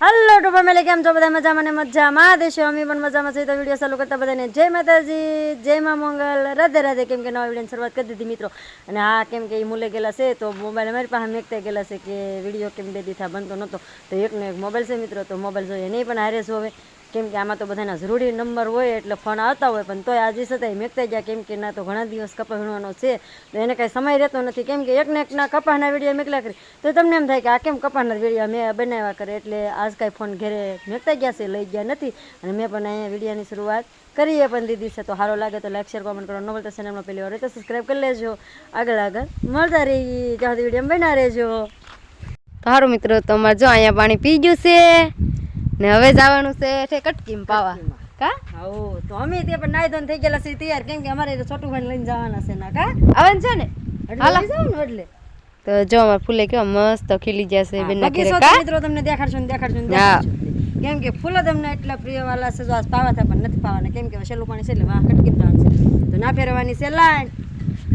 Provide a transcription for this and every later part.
Hello two family કેમ છો? બધા મજામાં ને મજામાં? દેશો અમે પણ મજામાં છે તો વીડિયો ચાલુ કરતા બધાને જય માતાજી, જય મા મંગલ. રાધે રાધે, કેમ કે નવા વિડીયોની શરૂઆત કરી દીધી મિત્રો. અને હા, કેમ કે એ મૂલે ગયેલા છે, તો મોબાઈલ અમારી પાસે મેકતા ગયેલા છે કે વીડિયો કેમ બે દીથા બનતો નહોતો તો એકનો એક મોબાઈલ છે મિત્રો, તો મોબાઈલ જોઈએ નહીં, પણ હારે હવે. કેમ કે આમાં તો બધાના જરૂરી નંબર હોય એટલે ફોન આવતા હોય, પણ તોય આજે છતાંય મેકતા ગયા કેમ કે ના તો ઘણા દિવસ કપા વીણવાનો છે. તો એને કાંઈ સમય રહેતો નથી. કેમ કે એકને એકના કપાસના વીડિયો મેકલા કરી. તો તમને એમ થાય કે આ કેમ કપાસના વીડિયો મેં બનાવ્યા કરે? એટલે આજ કાંઈ ફોન ઘરે મેકતા ગયા છે, લઈ ગયા નથી. અને મેં પણ અહીંયા વિડીયોની શરૂઆત કરીએ પણ દીધી છે તો સારો લાગે તો લાઈક શેર કોમેન્ટ કરો. નોબલ ચેનલમાં પહેલી વાર તો સબસ્ક્રાઈબ કરી લેજો. આગળ આગળ મળતા રહીએ. ત્યાં સુધી વીડિયો બના રહેજો. સારું મિત્રો તમારે જો અહીંયા પાણી પી ગયું છે. ને હવે જવાનું છે એટલે કટકીમ પાવા. કા? આવો તો અમે તે પણ નાઈ ધોન થઈ ગયેલા છે તૈયાર કેમ કે અમારે તો છોટું ભાઈ લઈને જવાના છે ના કા? આવન છે ને. એટલે જાવ ને એટલે. તો જો અમાર ફૂલે કેવા મસ્ત ખીલી જશે બેન ના કરે કા? મિત્રો તમને દેખાડશું ને દેખાડશું ને કેમ કે ફૂલો તમને એટલા પ્રિય વાલા છે જો આજ પાવા થા પણ નથી પાવાના. કેમ કે છેલ્લું પાણી છે એટલે વાહ કટકીમ જવાનું છે. તો ના ફેરવાની છે લાઈન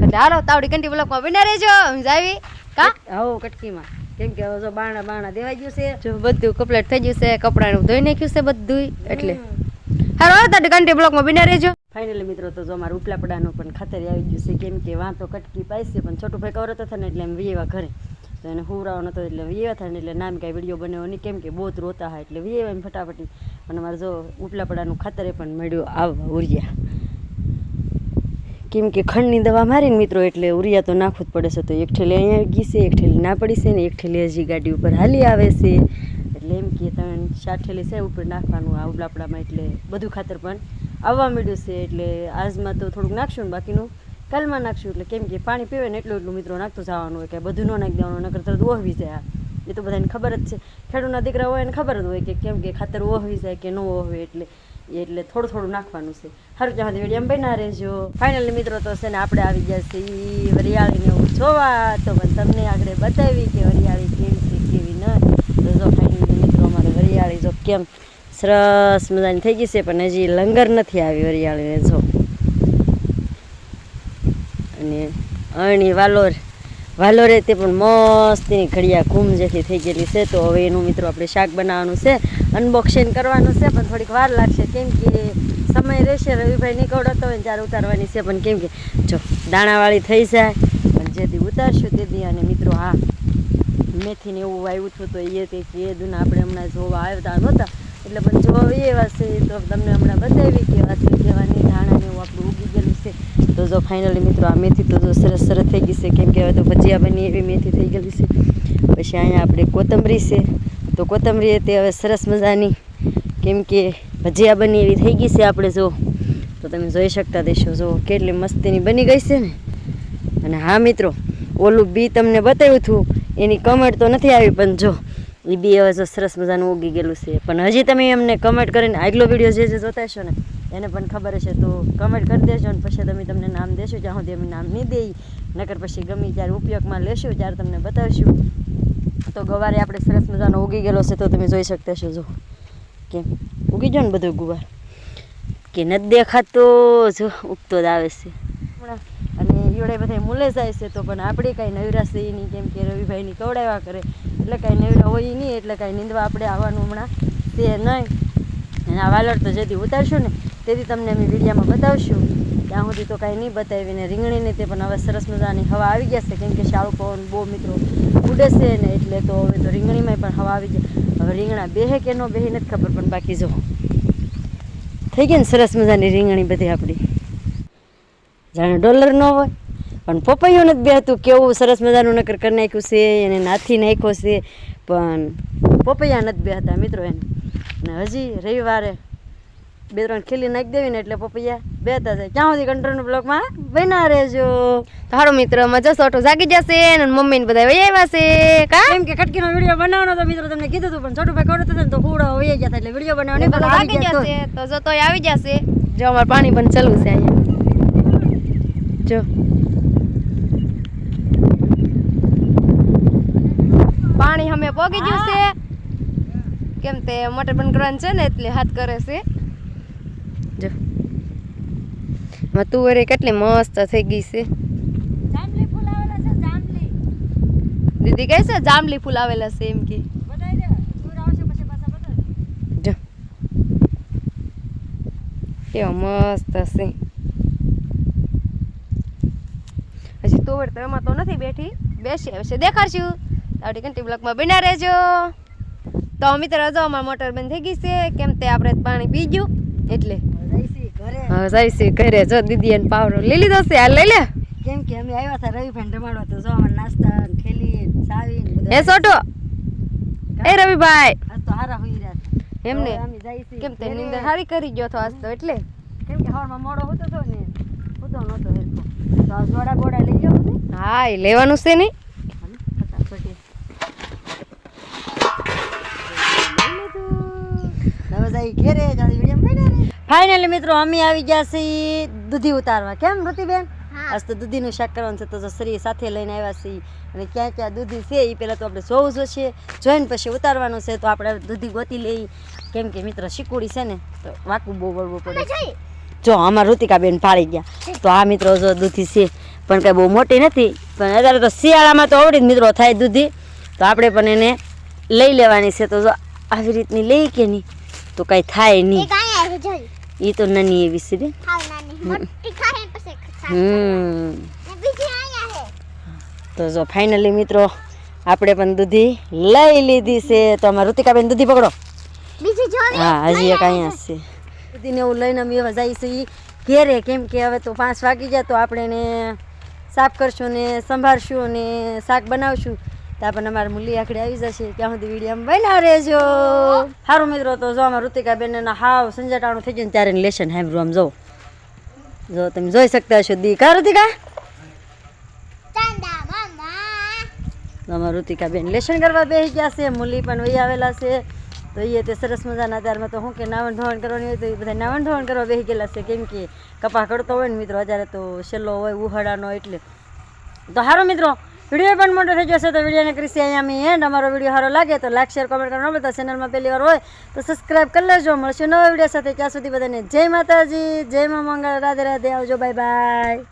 એટલે હાલો તાવડી કંટી બ્લોકમાં બિના રહેજો. હું જાવી. કા? હો કટકીમાં. કેમ કે હવે જો બાણા બાણા દેવાઈ ગયું છે. જો બધું કપલેટ થઈ ગયું છે કપડાનું ધોઈ નાખ્યું છે બધું એટલે. હાલો તાવડી કંટી બ્લોકમાં બિના રહેજો. ફાઇનલી મિત્રો તો જો અમારું ઉપલાપડાનું પણ ખાતર આવી ગયું છે કેમ કે વાં તો કટકી પાઈ છે પણ છોટું ભાઈ કવરત થાય ને એટલે એમ વિયેવા ઘરે. તો એને હુવરાવાનો નતો એટલે વિયેવા થાય ને એટલે નામ કાંઈ વીડિયો બનાવ્યો નહીં કેમ કે બહુ જ રોતા હોય એટલે વિયેવા એમ ફટાફટી. અને અમારે જો ઉપલાપડાનું ખાતરે પણ મળ્યું આવવા ઉરિયા. કેમ કે ખંડની દવા મારીને મિત્રો એટલે ઉરિયા તો નાખવું જ પડે છે. તો એક ઠેલી અહીંયા આવી એક ઠેલી ના પડી છે ને એક ઠેલી હજી ગાડી ઉપર હાલી આવે છે. એટલે એમ કે ત્રણ ચાર ઠેલી છે ઉપર નાખવાનું આ ઉપલાપડામાં એટલે બધું ખાતર પણ આવવા મળ્યું છે. એટલે આજમાં તો થોડુંક નાખશું ને બાકીનું કાલમાં નાખશું. એટલે કેમ કે પાણી પીવે ને એટલું એટલું મિત્રો નાખતું જવાનું હોય કે બધું ન નાખી દેવાનું, નકર તરત ઓહવી જાય. એ તો બધાને ખબર જ છે. ખેડૂતના દીકરા હોય એને ખબર જ હોય કે કેમ કે ખાતર ઓહવી જાય કે ન ઓહવે એટલે એટલે થોડું થોડું નાખવાનું છે. સારું ચાહતી વીડિયો બના રહેજો. ફાઇનલી મિત્રો, તો છે ને આપણે આવી ગયા છે એ વરિયાળીને એવું જોવા. તો પણ તમને આગળ બતાવી કે વરિયાળી કેવી છે, કેવી ન. તો મિત્રો, અમારે વરિયાળી જો કેમ સરસ મજાની થઈ ગઈ છે, પણ હજી લંગર નથી આવી વરિયાળીને જો. અને અણી વાલોર, વાલોરે તે પણ મસ્તીની ઘડિયા ઘૂમ જેથી થઈ ગયેલી છે. તો હવે એનું, મિત્રો, આપણે શાક બનાવવાનું છે. અનબોક્સિંગ કરવાનું છે, પણ થોડીક વાર લાગશે. કેમ કે સમય રહેશે, રવિભાઈ નીકળતો હોય ત્યારે ઉતારવાની છે, પણ કેમ કે જો દાણાવાળી થઈ જાય, પણ જેથી ઉતારશું તેથી અને મિત્રો હા મેથીને એવું વાવ્યું હતું તો એ તે કે, એ દુના, આપણે હમણાં જોવા આવતા નહોતા. એટલે પણ જોવા એવા છે, તો તમને હમણાં બતાવી કેવા છે કહેવાની નહીં એવું આપણું ઉગી ગયેલું છે. તો જો ફાઇનલી મિત્રો, આ મેથી તો જો સરસ સરસ થઈ ગઈ છે. કેમ કે હવે તો ભજીયા બની એવી મેથી થઈ ગયેલી છે. પછી અહીંયા આપણે કોથમરી છે. તો કોથમરી તે હવે સરસ મજાની કેમ કે ભજીયા બની એવી થઈ ગઈ છે આપણે, જો. તો તમે જોઈ શકતા દેશો, જો કેટલી મસ્તીની બની ગઈ છે ને. અને હા, મિત્રો, ઓલું બી તમને બતાવ્યું હતું, એની કમેન્ટ તો નથી આવી, પણ જો એ બી હવે જો સરસ મજાનું ઉગી ગયેલું છે. પણ હજી તમે એમને કમેન્ટ કરીને આગલો વીડિયો જે જે જોતા હશો ને, એને પણ ખબર હશે, તો કમેન્ટ કરી દેજો ને પછી તમે તમને નામ દેશો, જ્યાં સુધી અમે નામ નહીં દઈ નકર પછી ગમે જ્યારે ઉપયોગમાં લેશું, ત્યારે તમને બતાવશું. તો ગવારે આપણે સરસ મજાનો ઉગી ગયેલો છે તો તમે જોઈ શકતા છો જો. કેમ ઉગી ગયો ને બધું ગુવાર. કે નથી દેખાતો, જો, ઉગતો જ આવે છે. હમણાં અને ઈવડે બધા મૂલે જાય છે તો પણ આપણે કાંઈ નવરા છે નહીં, કેમ કે રવિભાઈની કવડાવ્યા કરે. એટલે કાંઈ નવરા હોય નહીં, એટલે કાંઈ નીંદવા આપણે આવવાનું હમણાં તે નહીં. અને આ વાલર તો જેથી ઉતારશું ને, તેથી તમને અમે વિડીયામાં બતાવશું. ત્યાં સુધી તો કાંઈ નહીં બતાવીને રીંગણીને તે પણ હવે સરસ મજાની હવા આવી ગયા છે. કેમ કે શાળું પવન બહુ મિત્રો ઉડે છે ને એટલે તો હવે તો રીંગણીમાં પણ હવા આવી જાય. હવે રીંગણા બેહે કે ન બેહે નથી ખબર, પણ બાકી જો. થઈ ગઈ ને સરસ મજાની રીંગણી બધી આપણી જાણે ડોલર ન હોય, પણ પપૈયું નથી બેહતું. કેવું સરસ મજાનું નકર કરી નાખ્યું છે, એને નાથી નાખ્યો છે, પણ પપૈયા નથી બેહતા મિત્રો એને અને હજી રવિવારે બે ત્રણ ખીલી નાખી દેવી ને એટલે પપૈયા બેતા જાય. ક્યાં સુધી કંટ્રોલ બ્લોકમાં બના રહેજો. તારો મિત્ર મજા સોટો જાગી જશે અને મમ્મી ને બધા વૈયા છે. કા? કેમ કે કટકીનો વીડિયો બનાવવાનો તો મિત્રો તમને કીધું હતું પણ છોટું ભાઈ ને તો હુડા વૈયા ગયા એટલે વીડિયો બનાવવાની બધા જાગી જશે તો. જો તો આવી જશે. જો અમાર પાણી પણ ચાલુ છે અહીંયા. જો. પાણી અમે પોગી ગયું છે. કેમ તે મોટર બંધ કરવાનું છે ને એટલે હાથ કરે છે. માં તુવેર કેટલી મસ્ત થઈ ગઈ છે. દીદી કહે છે જાંબલી ફૂલ આવેલા છે એમ કે. કેવો મસ્ત છે. હજી તુવેર તો એમાં તો નથી બેઠી. બેસી આવે છે દેખાડશું. આવડી કંટી બ્લોકમાં બિના રહેજો. તો મિત્ર જો અમારા મોટર બંધ થઈ ગઈ છે કેમ તે આપણે પાણી પી ગયું. એટલે. હવે જઈશું ઘરે જો દીદી એને પાવરો લઈ લીધો છે. આ લઈ લે. કેમ કે અમે આવ્યા હતા રવિ ફેન રમાડવા તો જો અમે નાસ્તા ખેલી બધું. એ સોટો. એ રવિભાઈ. આજ તો હારા હોઈ રહ્યા એમને અમે જઈશી કેમ તે ઘરે. હારી કરી ગયો તો આજ તો એટલે. કેમ કે હવારમાં મોડો હોતો તો ને હોતો નહોતો હેરકો તો આ જોડા બોડા લઈ ને. હા એ લેવાનું છે નહીં. હવે જાય ઘેરે જાણી વીડિયો રે ફાઇનલી મિત્રો અમે આવી ગયા છીએ દૂધી ઉતારવા. કેમ ઋતિબેન આજ તો દૂધીનું શાક કરવાનું છે તો શ્રી સાથે લઈને આવ્યા છીએ. અને ક્યાં ક્યાં દૂધી છે એ પહેલાં તો આપણે જોવું જોશે. જોઈને પછી ઉતારવાનું છે તો આપણે દૂધી ગોતી લઈ. કેમ કે મિત્રો શીકુડી છે ને તો વાકું બહુ વળવું પડે. જો અમારા ઋતિકાબેન પાડી ગયા. તો આ મિત્રો જો દૂધી છે પણ કાંઈ બહુ મોટી નથી. પણ અત્યારે તો શિયાળામાં તો આવડી જ મિત્રો થાય દૂધી. તો આપણે પણ એને લઈ લેવાની છે. તો જો આવી રીતની લઈ કે નહીં તો કાંઈ થાય નહીં. એ તો નાની એવી છે હમ તો જો ફાઇનલી મિત્રો આપણે પણ દૂધી લઈ લીધી છે તો અમારા ઋતિકાબેન દૂધી પકડો હા હજી એક અહીંયા છે દૂધીને એવું લઈને અમે એવા જઈએ છીએ ઘેરે કેમ કે હવે તો પાંચ વાગી જાય તો આપણે એને સાફ કરશું ને સંભાળશું ને શાક બનાવશું તો પણ અમારે મૂલી આખડી આવી જશે. ત્યાં સુધી વીડિયો બના રહેજો. સારું મિત્રો તો જો અમારા ઋતિકાબેન એના હાવ સંજાટાણું થઈ જાય ત્યારે લેશન હેમ આમ જો. જો તમે જોઈ શકતા હશો. દી કા ઋતિકા? અમારા ઋતિકાબેન લેશન કરવા બેસી ગયા છે. મૂલી પણ વહી આવેલા છે. તો એ તે સરસ મજાના ત્યારમાં તો શું કે નાવણ ધોવણ કરવાની હોય તો એ બધા નાવણ ધોવણ કરવા બેસી ગયેલા છે. કેમ કે કપા કરતો હોય ને મિત્રો અત્યારે તો છેલ્લો હોય ઉહાડાનો એટલે. તો સારો મિત્રો વીડિયો પણ મોટો થઈ જશે તો વિડીયોને ક્રિસી અહીંયા અમે એન્ડ અમારો વીડિયો સારો લાગે તો લાઈક શેર કોમેન્ટ કરવાનો બધા ચેનલમાં પહેલી વાર હોય તો સબસ્ક્રાઈબ કરી લેજો. મળશું નવા વીડિયો સાથે. ત્યાં સુધી બધાને જય માતાજી, જય મા મંગળ. રાધે રાધે. આવજો. Bye bye